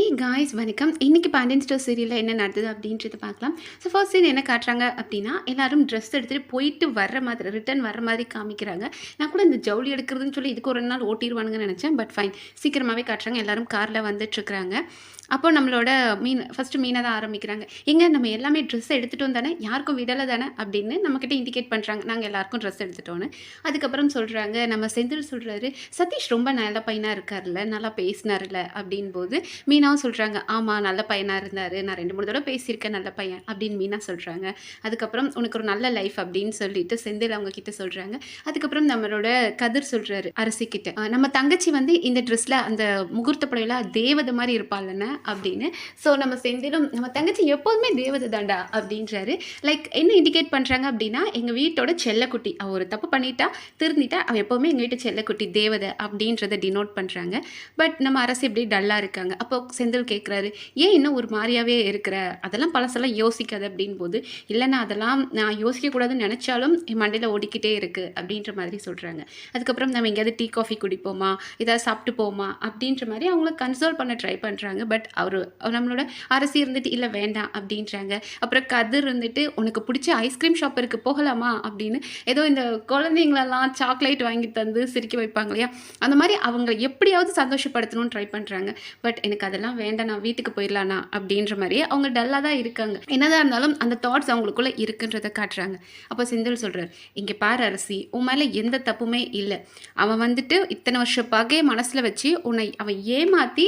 ஏய் காய்ஸ் வணக்கம். இன்னைக்கு பாண்டியன் ஸ்டோர் சீரியலில் என்ன நடந்தது அப்படின்றத பார்க்கலாம். ஸோ ஃபர்ஸ்ட் சீன் என்ன காட்டுறாங்க அப்படின்னா எல்லாரும் ட்ரெஸ் எடுத்துகிட்டு போயிட்டு வர்ற மாதிரி ரிட்டர்ன் வர மாதிரி காமிக்கிறாங்க. நான் கூட இந்த ஜவுளி எடுக்கிறதுன்னு சொல்லி இதுக்கு ஒரு ரெண்டு நாள் ஓட்டிடுவானுங்கன்னு நினச்சேன் பட் ஃபைன் சீக்கிரமாகவே காட்டுறாங்க. எல்லாரும் காரில் வந்துட்டுருக்குறாங்க. அப்போ நம்மளோட மீன் ஃபஸ்ட்டு மீனை தான் ஆரம்பிக்கிறாங்க. எங்கே நம்ம எல்லாமே ட்ரெஸ் எடுத்துகிட்டோம் தானே? யாருக்கும் விடலை தானே? அப்படின்னு நம்மக்கிட்ட இண்டிகேட் பண்ணுறாங்க நாங்கள் எல்லாருக்கும் ட்ரெஸ் எடுத்துட்டோன்னு அதுக்கப்புறம் சொல்கிறாங்க நம்ம செந்தில் சொல்கிறாரு சதீஷ் ரொம்ப நல்ல பையனாக இருக்கார்ல நல்லா பேசினார்ல அப்படின் போது மீன் மீனாவும் சொல்கிறாங்க ஆமாம் நல்ல பையனாக இருந்தார். நான் ரெண்டு மூணு தடவை பேசியிருக்கேன் நல்ல பையன் அப்படின்னு மீனா சொல்கிறாங்க அதுக்கப்புறம் உனக்கு ஒரு நல்ல லைஃப் அப்படின்னு சொல்லிட்டு செந்தில் அவங்க கிட்ட சொல்கிறாங்க அதுக்கப்புறம் நம்மளோட கதிர் சொல்கிறாரு அரசிக்கிட்ட நம்ம தங்கச்சி வந்து இந்த ட்ரெஸ்ஸில் அந்த முகூர்த்த புடவையில் தேவதை மாதிரி இருப்பாள்லன்னு அப்படின்னு. ஸோ நம்ம செந்திலும் நம்ம தங்கச்சி எப்போதுமே தேவதை தாண்டா அப்படின்றாரு. லைக் என்ன இண்டிகேட் பண்ணுறாங்க அப்படின்னா எங்கள் வீட்டோட செல்லக்குட்டி அவள் ஒரு தப்பு பண்ணிட்டா திருந்திட்டா அவள் எப்போவுமே எங்கள் வீட்டு செல்லக்குட்டி தேவதை அப்படின்றத டினோட் பண்ணுறாங்க பட் நம்ம அரசு எப்படி டல்லாக இருக்காங்க. அப்போ செந்தில் கேட்குறாரு ஏன் இன்னும் ஒரு மாதிரியாவே இருக்கிற? அதெல்லாம் பழசெல்லாம் யோசிக்காது அப்படின் போது இல்லைன்னா அதெல்லாம் நான் யோசிக்கக்கூடாதுன்னு நினச்சாலும் என் மண்டையில் ஓடிக்கிட்டே இருக்குது அப்படின்ற மாதிரி சொல்கிறாங்க அதுக்கப்புறம் நம்ம எங்கேயாவது டீ காஃபி குடிப்போமா? ஏதாவது சாப்பிட்டு போமா அப்படின்ற மாதிரி அவங்கள கன்சோல் பண்ண ட்ரை பண்ணுறாங்க பட் அவர் நம்மளோட அரசி இருந்துட்டு இல்லை வேண்டாம் அப்படின்றாங்க. அப்புறம் கதிர் இருந்துட்டு உனக்கு பிடிச்ச ஐஸ்கிரீம் ஷாப் இருக்குது போகலாமா? அப்படின்னு ஏதோ இந்த குழந்தைங்களெல்லாம் சாக்லேட் வாங்கி தந்து சிரிக்க வைப்பாங்க இல்லையா? அந்த மாதிரி அவங்களை எப்படியாவது சந்தோஷப்படுத்தணும்னு ட்ரை பண்ணுறாங்க பட் எனக்கு அதெல்லாம் வேண்டாம் நான் வீட்டுக்கு போயிடலாண்ணா அப்படின்ற மாதிரி அவங்க டல்லாக தான் இருக்காங்க. என்னதான் இருந்தாலும் அந்த தாட்ஸ் அவங்களுக்குள்ள இருக்குன்றதை காட்டுறாங்க. அப்போ செந்தில் சொல்கிறார் இங்கே பாரு அரசி உன் மேலே எந்த தப்புமே இல்லை. அவன் வந்துட்டு இத்தனை வருஷம் பகையை மனசில் வச்சு உன்னை அவன் ஏமாற்றி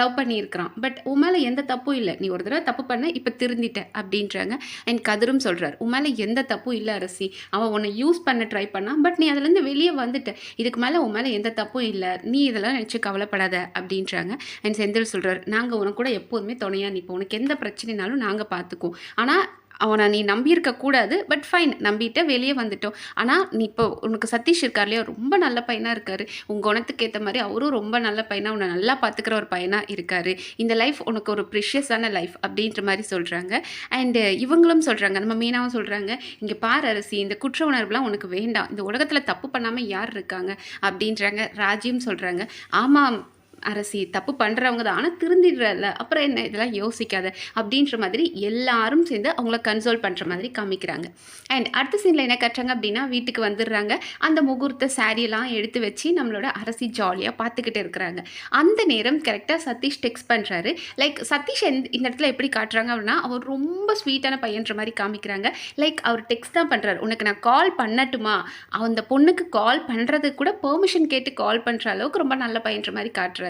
லவ் பண்ணியிருக்கிறான். பட் உன் மேலே எந்த தப்பும் இல்லை. நீ ஒரு தடவை தப்பு பண்ண இப்போ திருந்திட்ட அப்படின்றாங்க. அண்ட் கதிரும் சொல்கிறார் உன் மேலே எந்த தப்பும் இல்லை அரசி. அவன் உன்னை யூஸ் பண்ண ட்ரை பண்ணான். பட் நீ அதுலேருந்து வெளியே வந்துட்ட. இதுக்கு மேலே உன் மேலே எந்த தப்பும் இல்லை. நீ இதெல்லாம் நினச்சி கவலைப்படாத அப்படின்றாங்க. அண்ட் செந்தில் சொல்கிறார் நாங்கள் உனக்கு கூட எப்போதுமே துணையாக நிற்போம் உனக்கு எந்த பிரச்சனைனாலும் நாங்கள் பார்த்துக்குவோம் ஆனால் அவனை நீ நம்பியிருக்க கூடாது பட் ஃபைன் நம்பிட்டு வெளியே வந்துட்டோம். ஆனால் நீ இப்போ உனக்கு சதீஷ் இருக்கார் இல்லையா? ரொம்ப நல்ல பையனாக இருக்கார். உங்கள் குணத்துக்கு ஏற்ற மாதிரி அவரும் ரொம்ப நல்ல பையனாக உன்னை நல்லா பார்த்துக்கிற ஒரு பையனாக இருக்கார். இந்த லைஃப் உனக்கு ஒரு ப்ரிஷியஸான லைஃப் அப்படின்ற மாதிரி சொல்கிறாங்க அண்டு இவங்களும் சொல்கிறாங்க நம்ம மீனாவும் சொல்கிறாங்க இங்கே பார் அரசி இந்த குற்ற உணர்வுலாம் உனக்கு வேண்டாம். இந்த உலகத்தில் தப்பு பண்ணாமல் யார் இருக்காங்க? அப்படின்றாங்க. ராஜியும் சொல்கிறாங்க ஆமாம் அரசி தப்பு பண்ணுறவங்க தான். ஆனால் திருந்திடுறல அப்புறம் என்ன? இதெல்லாம் யோசிக்காத. அப்படின்ற மாதிரி எல்லாரும் சேர்ந்து அவங்கள கன்சோல் பண்ணுற மாதிரி காமிக்கிறாங்க. அண்ட் அடுத்த சீனில் என்ன கட்டுறாங்க அப்படின்னா வீட்டுக்கு வந்துடுறாங்க. அந்த முகூர்த்த சாரியெல்லாம் எடுத்து வச்சு நம்மளோட அரசி ஜாலியாக பார்த்துக்கிட்டு இருக்கிறாங்க. அந்த நேரம் கரெக்டாக சதீஷ் டெக்ஸ்ட் பண்ணுறாரு லைக் சதீஷ் எந்த இந்த இடத்துல எப்படி காட்டுறாங்க அப்படின்னா அவர் ரொம்ப ஸ்வீட்டான பையன்ற மாதிரி காமிக்கிறாங்க. லைக் அவர் டெக்ஸ்ட் தான் பண்ணுறாரு உனக்கு நான் கால் பண்ணட்டுமா? அந்த பொண்ணுக்கு கால் பண்ணுறதுக்கு கூட பெர்மிஷன் கேட்டு கால் பண்ணுற அளவுக்கு ரொம்ப நல்ல பையன்ற மாதிரி காட்டுறாரு.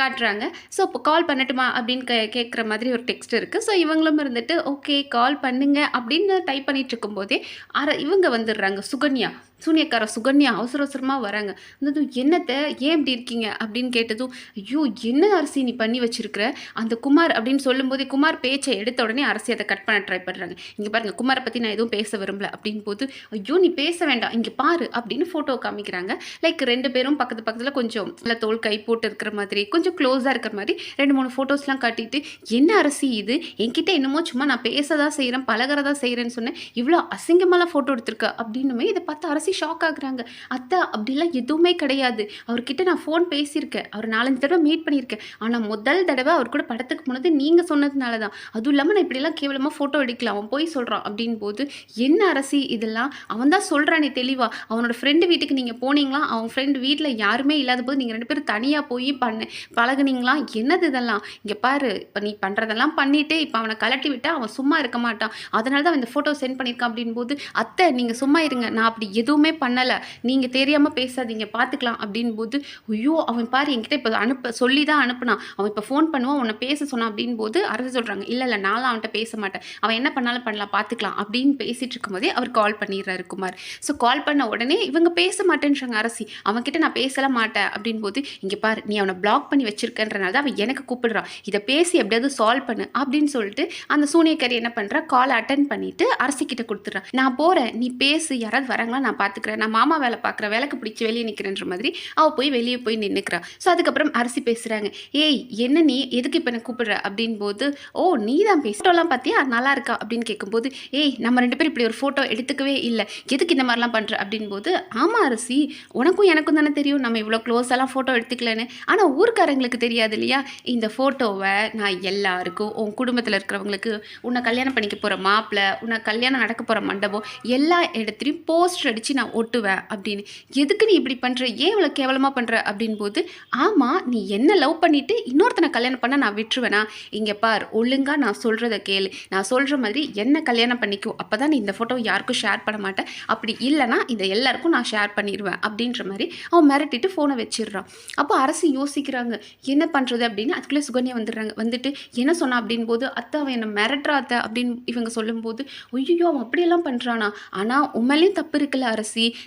காட்டுறாங்க. ஸோ இப்போ கால் பண்ணட்டுமா அப்படின்னு கே கேட்குற மாதிரி ஒரு டெக்ஸ்ட் இருக்குது ஸோ இவங்களும் இருந்துட்டு ஓகே கால் பண்ணுங்க. அப்படின்னு டைப் பண்ணிட்டு இருக்கும்போதே அரை இவங்க வந்துடுறாங்க. சுகன்யா. சூனியக்கார சுகன்யா அவசர அவசரமாக வராங்க. வந்ததும் என்னத்தை? ஏன் இப்படி இருக்கீங்க? அப்படின்னு கேட்டதும் ஐயோ என்ன அரிசி நீ பண்ணி வச்சிருக்கிற? அந்த குமார் அப்படின்னு சொல்லும்போதே குமார் பேச்சை எடுத்த உடனே அரசி அதை கட் பண்ண ட்ரை பண்ணுறாங்க இங்கே பாருங்கள் குமாரை பற்றி நான் எதுவும் பேச விரும்பல அப்படின் போது ஐயோ நீ பேச வேண்டாம் இங்கே பாரு அப்படின்னு ஃபோட்டோ காமிக்கிறாங்க. லைக் ரெண்டு பேரும் பக்கத்து பக்கத்தில் கொஞ்சம் நல்லா தோல் கை போட்டு இருக்கிற மாதிரி கொஞ்சம் க்ளோஸாக இருக்கிற மாதிரி ரெண்டு மூணு ஃபோட்டோஸ்லாம் காட்டிட்டு என்ன அரிசி இது? என்கிட்ட என்னமோ சும்மா நான் பேச தான் செய்கிறேன் பழகிறதா செய்கிறேன்னு சொன்னேன் இவ்வளோ அசிங்கமாலாம் ஃபோட்டோ எடுத்திருக்க அப்படின்னுமே இதை பார்த்து அரசு ஷாக் ஆகுறாங்க. அத்தை அப்படிலாம் எதுவுமே கிடையாது. அவர்கிட்ட நான் ஃபோன் பேசியிருக்கேன். அவர் நாலஞ்சு தடவை மீட் பண்ணியிருக்கேன். ஆனால் முதல் தடவை அவர் கூட படத்துக்கு போனது நீங்கள் சொன்னதுனால தான் அதுவும் இல்லாமல் நான் இப்படிலாம் கேவலமாக ஃபோட்டோ எடுக்கலாம் அவன் போய் சொல்கிறான் அப்படின் போது என்ன அரசி இதெல்லாம்? அவன் தான் சொல்கிறானே தெளிவாக அவனோட ஃப்ரெண்டு வீட்டுக்கு நீங்கள் போனீங்களா? அவன் ஃப்ரெண்டு வீட்டில் யாருமே இல்லாத போது நீங்கள் ரெண்டு பேரும் தனியாக போய் பண்ண பழகுனீங்களா? என்னது இதெல்லாம்? இங்கே பாரு இப்போ நீ பண்ணுறதெல்லாம் பண்ணிவிட்டு இப்போ அவனை கலட்டி விட்டால் அவன் சும்மா இருக்க மாட்டான். அதனால தான் அவன் இந்த ஃபோட்டோ சென்ட் பண்ணியிருக்கான் அப்படின் போது அத்தை நீங்கள் சும்மா இருங்க. நான் அப்படி எதுவும் பண்ணலை. நீங்கள் தெரியாமல் பேசாதீங்க. பார்த்துக்கலாம் அப்படின் போது ஐயோ அவன் பாரு என்கிட்ட இப்போ அனுப்ப சொல்லி தான் அனுப்புனான். அவன் இப்போ ஃபோன் பண்ணுவான் உன்னை பேச சொன்னான் அப்படின் போது அரசு சொல்கிறாங்க இல்லை இல்லை நான்லாம் அவன்கிட்ட பேச மாட்டேன். அவன் என்ன பண்ணாலும் பண்ணலாம் பார்த்துக்கலாம் அப்படின்னு பேசிகிட்டு இருக்கும்போதே அவர் கால் பண்ணிடுறாரு குமார். ஸோ கால் பண்ண உடனே இவங்க பேச மாட்டேன்றாங்க அரசி. அவன்கிட்ட நான் பேசல மாட்டேன் அப்படின் போது இங்கே பாரு நீ அவனை பிளாக் பண்ணி வச்சிருக்கன்றனால தான் அவன் எனக்கு கூப்பிடுறான். இதை பேசி எப்படியாவது சால்வ் பண்ணு அப்படின்னு சொல்லிட்டு அந்த சூனியக்காரி என்ன பண்ணுறா கால் அட்டன் பண்ணிட்டு அரசிக்கிட்ட கொடுத்துட்றான் நான் போகிறேன் நீ பேசு. யாராவது வராங்களா நான் பார்த்துக்கிறேன் நான் மாமா வேலை பார்க்குறேன் விளக்கு பிடிச்சி வெளியே நிற்கிறேன்ற மாதிரி அவள் போய் வெளியே போய் நின்றுக்கிறான் ஸோ அதுக்கப்புறம் அரசி பேசுகிறாங்க ஏய் என்ன நீ? எதுக்கு இப்போ எனக்கு கூப்பிடுற? அப்படின் போது ஓ நீ தான் ஃபோட்டோலாம் பார்த்தியா நல்லா இருக்கா? அப்படின்னு கேட்கும்போது ஏய் நம்ம ரெண்டு பேரும் இப்படி ஒரு ஃபோட்டோ எடுத்துக்கவே இல்லை. எதுக்கு இந்த மாதிரிலாம் பண்ணுற அப்படின் போது ஆமாம் அரசி. உனக்கும் எனக்கும் தானே தெரியும். நம்ம இவ்வளோ க்ளோஸெல்லாம் ஃபோட்டோ எடுத்துக்கலன்னு. ஆனால் ஊர்க்காரங்களுக்கு தெரியாது இல்லையா? இந்த ஃபோட்டோவை நான் எல்லாருக்கும் உன் குடும்பத்தில் இருக்கிறவங்களுக்கு உன்னை கல்யாணம் பண்ணிக்க போகிற மாப்பிள்ளை உன்னை கல்யாணம் நடக்க போகிற மண்டபம் எல்லா இடத்துலையும் போஸ்டர் அடித்து நான் ஒட்டுவேன் அப்படின்னு. எதுக்கு நீ இப்படி பண்ணுற ஏன் இவ்வளோ கேவலமாக பண்ணுற அப்படின் போது ஆமாம் நீ என்ன லவ் பண்ணிவிட்டு இன்னொருத்தனை கல்யாணம் பண்ண நான் விட்டுருவேனா? இங்கே பார் ஒழுங்காக நான் சொல்கிறத கேளு. நான் சொல்கிற மாதிரி என்ன கல்யாணம் பண்ணிக்கோ அப்போ தான் நீ இந்த ஃபோட்டோ யாருக்கும் ஷேர் பண்ண மாட்டேன் அப்படி இல்லைனா இதை எல்லாருக்கும் நான் ஷேர் பண்ணிடுவேன் அப்படின்ற மாதிரி அவன் மிரட்டிட்டு ஃபோனை வச்சிடுறான். அப்போ அரசு யோசிக்கிறாங்க என்ன பண்ணுறது அப்படின்னு? அதுக்குள்ளே சுகன்யா வந்துடுறாங்க. வந்துட்டு என்ன சொன்னா அப்படின் போது அத்தை அவன் என்னை மிரட்டுறா அத்தை அப்படின்னு இவங்க சொல்லும்போது ஐயோ அவன் அப்படியெல்லாம் பண்ணுறானா ஆனால் உண்மையிலேயும் தப்பு இருக்குல்ல அரசு.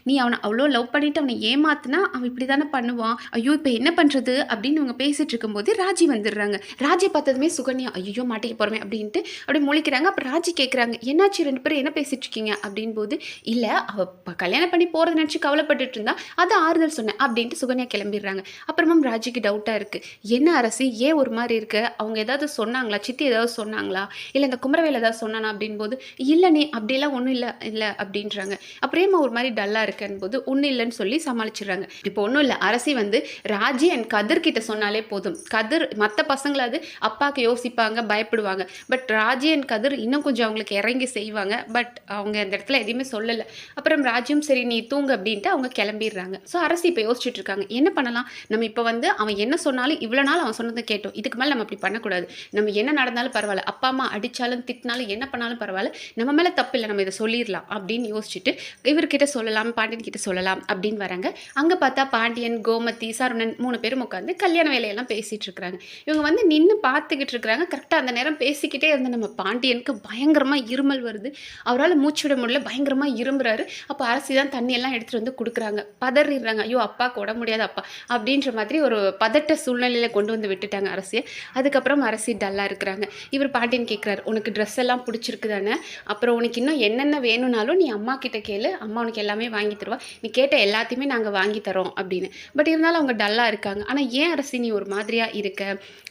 நீ அவனை அவ்வளோ லவ் பண்ணிட்டு அவனை ஏமாத்தினா அவன் இப்படி தானே பண்ணுவான். ஐயோ இப்போ என்ன பண்ணுறது அப்படின்னு இவங்க பேசிட்டு இருக்கும்போது ராஜி வந்துடுறாங்க. ராஜி பார்த்ததுமே சுகன்யா ஐயோ மாட்டிக்க போகிறோமே அப்படின்ட்டு அப்படி முழிக்கிறாங்க. அப்புறம் ராஜி கேட்குறாங்க என்னாச்சு ரெண்டு பேரும்? என்ன பேசிட்டு இருக்கீங்க? அப்படின் போது இல்லை அவள் கல்யாணம் பண்ணி போகிறத நினச்சி கவலைப்பட்டுட்டு இருந்தா அதை ஆறுதல் சொன்னேன் அப்படின்ட்டு சுகன்யா கிளம்பிடுறாங்க. அப்புறமும் ராஜிக்கு டவுட்டாக இருக்குது என்ன அரசி ஏன் ஒரு மாதிரி இருக்கு? அவங்க ஏதாவது சொன்னாங்களா? சித்தி ஏதாவது சொன்னாங்களா? இல்லை இந்த குமரவேல் ஏதாவது சொன்னானா? அப்படின் போது இல்லை நீ அப்படியெல்லாம் ஒன்றும் இல்லை இல்லை அப்படின்றாங்க. அப்புறமா ஒரு மாதிரி டல்லாக இருக்கேன் போது ஒன்றும் இல்லைன்னு சொல்லி சமாளிச்சிடுறாங்க. இப்போ ஒன்றும் இல்லை. அரசி வந்து ராஜி அண்ட் கதிர் கிட்ட சொன்னாலே போதும். கதிர் மற்ற பசங்களாவது அப்பாவுக்கு யோசிப்பாங்க பயப்படுவாங்க. பட் ராஜி அண்ட் கதிர் இன்னும் கொஞ்சம் அவங்களுக்கு இறங்கி செய்வாங்க. பட் அவங்க அந்த இடத்துல எதையுமே சொல்லலை. அப்புறம் ராஜியும் சரி நீ தூங்கு அப்படின்ட்டு அவங்க கிளம்பிடுறாங்க. ஸோ அரசி இப்போ யோசிச்சுட்டு இருக்காங்க. என்ன பண்ணலாம்? நம்ம இப்போ வந்து அவன் என்ன சொன்னாலும் இவ்வளோ நாள் அவன் சொன்னதை கேட்டோம். இதுக்கு மேலே நம்ம அப்படி பண்ணக்கூடாது. நம்ம என்ன நடந்தாலும் பரவாயில்ல. அப்பா அம்மா அடித்தாலும் திட்டினாலும் என்ன பண்ணாலும் பரவாயில்ல. நம்ம மேலே தப்பு இல்லை. நம்ம இதை சொல்லிடலாம் அப்படின்னு யோசிச்சுட்டு இவர்கிட்ட சொல்லலாம் பாண்டியன் கிட்ட சொல்லலாம் அப்படின்னு வராங்க. அங்கே பார்த்தா பாண்டியன் கோமதி சரவணன் மூணு பேரும் உட்காந்து கல்யாண வேலையெல்லாம் பேசிகிட்டு இருக்கிறாங்க. இவங்க வந்து நின்று பார்த்துக்கிட்டு இருக்கிறாங்க. கரெக்டாக அந்த நேரம் பேசிக்கிட்டே இருந்த நம்ம பாண்டியனுக்கு பயங்கரமாக இருமல் வருது. அவரால் மூச்சு விட முடியல பயங்கரமாக இரும்புறாரு. அப்போ அரசி தான் தண்ணியெல்லாம் எடுத்துகிட்டு வந்து கொடுக்குறாங்க. பதறிடுறாங்க. ஐயோ அப்பாவுக்கு உட முடியாது அப்பா அப்படின்ற மாதிரி ஒரு பதட்ட சூழ்நிலையில் கொண்டு வந்து விட்டுட்டாங்க அரசியை. அதுக்கப்புறம் அரசி டல்லாக இருக்கிறாங்க. இவர் பாண்டியன் கேட்குறாரு உனக்கு ட்ரெஸ் எல்லாம் பிடிச்சிருக்கு தானே அப்புறம் உனக்கு இன்னும் என்னென்ன வேணும்னாலும் நீ அம்மா கிட்ட கேளு. அம்மா உனக்கு எல்லாமே வாங்கி தருவா. நீ கேட்ட எல்லாத்தையுமே நாங்கள் வாங்கி தரோம் அப்படின்னு. பட் இருந்தாலும் அவங்க டல்லாக இருக்காங்க. ஆனால் ஏன் அரசி நீ ஒரு மாதிரியாக இருக்க?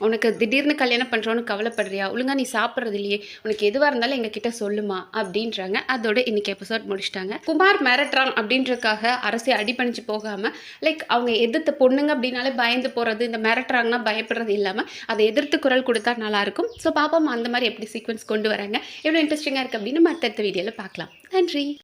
உனக்கு திடீர்னு கல்யாணம் பண்ணுறோன்னு கவலைப்படுறியா? ஒழுங்கா நீ சாப்பிட்றது இல்லையே. உனக்கு எதுவாக இருந்தாலும் எங்ககிட்ட சொல்லுமா? அப்படின்றாங்க. அதோட இன்னைக்கு எபிசோட் முடிச்சிட்டாங்க. குமார் மிரட்டுறான் அப்படின்றதுக்காக அரசி அடிபணிச்சு போகாமல் லைக் அவங்க எதிர்த்து பொண்ணுங்க அப்படின்னாலே பயந்து போகிறது இந்த மிரட்டுறாங்கன்னா பயப்படுறது இல்லாமல் அதை எதிர்த்து குரல் கொடுத்தா நல்லாயிருக்கும் ஸோ பாப்போம் அந்த மாதிரி எப்படி சீக்வன்ஸ் கொண்டு வராங்க. எவ்வளோ இன்ட்ரெஸ்டிங்காக இருக்குது அப்படின்னு மற்ற வீடியோவில் பார்க்கலாம். நன்றி.